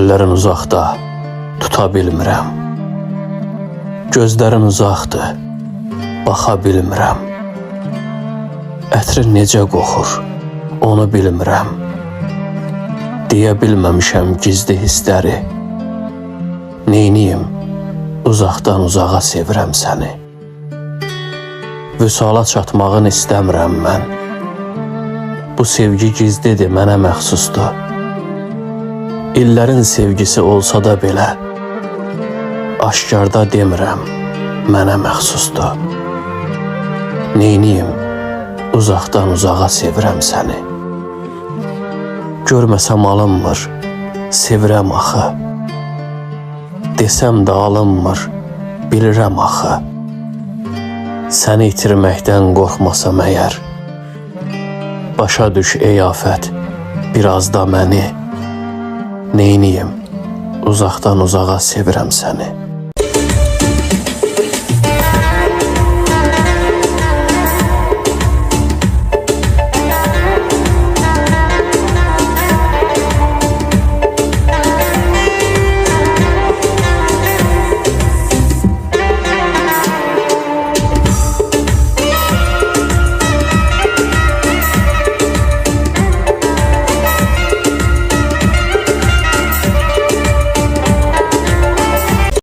Əllərin uzaqda, tuta bilmirəm. Gözlərin uzaqdır, baxa bilmirəm. Ətrin necə qoxur, onu bilmirəm. Deyə bilməmişəm gizli hissləri. Neyniyim, uzaqdan uzağa sevirəm səni. Vüsala çatmağın istəmirəm mən. Bu sevgi gizlidir, mənə məxsusdur. İllərin sevgisi olsa da belə, aşkarda demirəm, mənə məxsusdur. Neyniyim, uzaqdan uzağa sevirəm səni. Görməsəm alınmır, sevirəm axı. Desəm də alınmır, bilirəm axı. Səni itirməkdən qorxmasam əgər, başa düş ey afət, biraz da məni. Neyniyim, uzaqdan uzağa sevirəm səni.